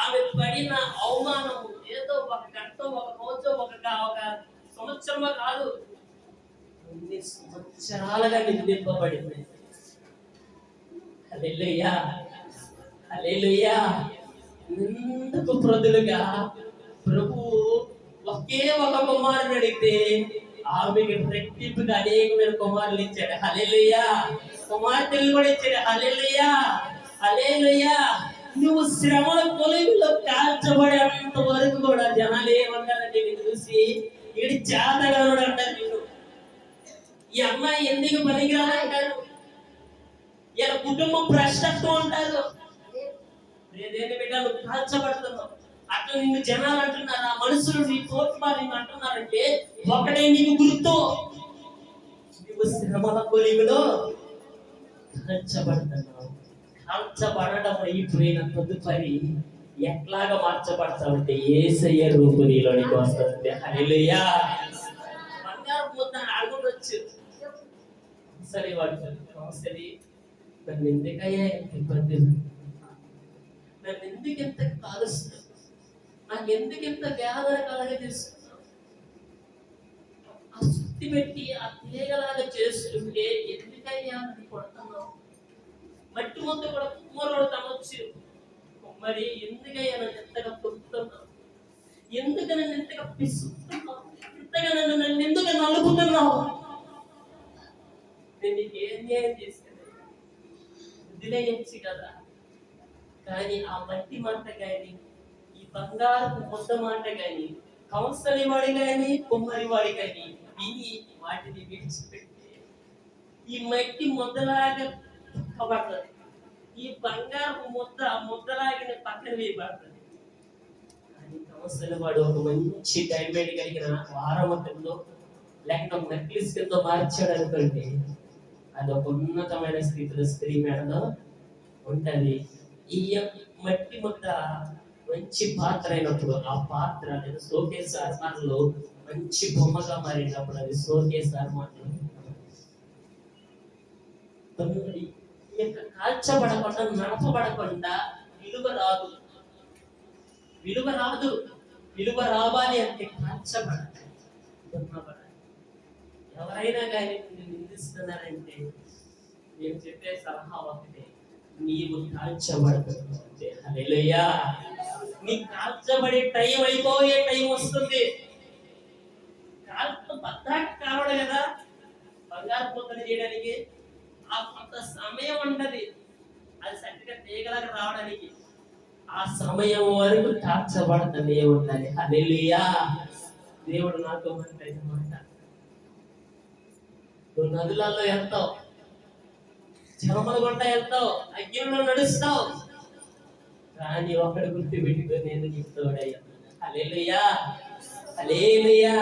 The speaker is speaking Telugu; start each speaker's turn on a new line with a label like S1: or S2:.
S1: ఆమె పడిన అవమానము ఏదో ఒక గంట ఒక రోజు ఒక ఒక సంవత్సరమో కాదు. కొన్ని సంవత్సరాలుగా నిందింపబడింది. అలెలుయ్యా హల్లెలూయా. ఎందుకు ప్రదులుగా ప్రభు ఒకే ఒక కుమారుని అడిగితే ఆమెకి రెట్టింపుగా అనేకమైన కుమారులు ఇచ్చాడు. హలేలుయ్యా కుమార్తెలు కూడా ఇచ్చాడు. Hallelujah hallelujah. నువ్వు శ్రమల కొలువులో కాల్చబడేంత వరకు కూడా జనాలు ఏమంటారంటే నేను చూసి ఈడు చేతగలడు అంటారు నేను ఈ అమ్మాయి ఎందుకు పనికిరాలంటారు ఇలా కుటుంబం భ్రష్టత్వం అంటారు. నేనేమి బిడ్డలు నువ్వు కాల్చబడుతున్నావు. అట్లా నిన్ను జనాలు అంటున్నారు? ఆ మనుషులు నీ తోటి వారు నిన్ను అంటున్నారంటే ఒకటే నీకు గుర్తు. నువ్వు శ్రమల కొలివిలో కాల్చబడుతున్నావు. కాల్చబడడం అయిపోయిన తదుపరి ఎట్లాగా మార్చబడతామంటే ఏసయ్య రూపు నీలోనికి వస్తుంది హల్లెలూయా. బంగారు ముద్ద అడుగుండొచ్చు సరే వాడు సరే నన్ను ఎందుకయ్యా ఇంత ఇబ్బంది నన్ను ఎందుకు ఎంత కాలుస్తున్నావు నాకు ఎందుకు ఇంత వేదన కలగజేస్తున్నావు ఆ శుద్ధి పెట్టి ఆ తీగలాగా చేస్తుంటే ఎందుకయ్యా అని కొడుతున్నావు మట్టి ముద్ద కూడా కుమ్మరోడు తనొచ్చు మరి ఎందుకయ్యా నన్ను ఎంతగా కొడుతున్నావు? ఎందుకు నన్ను ఎంతగా పిస్తున్నావు ఎంతగా నన్ను నన్ను ఎందుకు నలుగుతున్నావు? నేను నీకు న్యాయం చేశాను? వదిలేయచ్చు కదా. కానీ ఆ మట్టి మాట కానీ ఈ బంగారు ముద్ద మాట కానీ కౌన్సలి వాడి కానీ కుమ్మరి వాడి కానీ విని వాటిని విడిచిపెట్టి ఈ మట్టి ముద్దలాగా పక్కబడుతుంది ఈ బంగారు ముద్ద ముద్దలాగిన పక్కన వేయబడుతుంది కానీ వాడు ఒక మంచి డైమండ్ కలిగిన వారమతంలో లేక నెక్లెస్ కింద మార్చాడు అనుకోండి అది ఒక ఉన్నతమైన స్థితిలో స్త్రీ మేడలో ఉంటుంది. ఈ మట్టి ముద్ద మంచి పాత్ర అయినప్పుడు ఆ పాత్ర లేదా సోకేస్ అర్మాన్లో మంచి బొమ్మగా మారినప్పుడు అది సోకేస్ ఆత్మలో కాల్చబడకుండా నడపబడకుండా విలువ రాదు విలువ రాదు విలువ రావాలి అంటే కాల్చబడాలి ఎవరైనా కానీ నిందిస్తున్నారంటే నేను చెప్పే సలహా ఒకటే నీవు కాల్చబడుతుంది హల్లెలూయా. నీ కాల్చబడే టైం అయిపోయే టైం వస్తుంది. కాల్పు పద్దాక కావడం కదా బంగారు పొత్తలు చేయడానికి ఆ కొంత సమయం ఉండదు అది సరిగ్గా తీగలకు రావడానికి ఆ సమయం వరకు కాల్చబడుతూనే ఉండాలి హల్లెలూయా! దేవుడు నాతో మాట. నువ్వు నదులలో వెళ్తావు చరమల గుంట వెళ్తావు అగ్నిలో నడుస్తావు. కానీ ఒకటి గుర్తు పెట్టుకుని నేను చెప్తాడయ్యా హలేలుయా హలేలుయా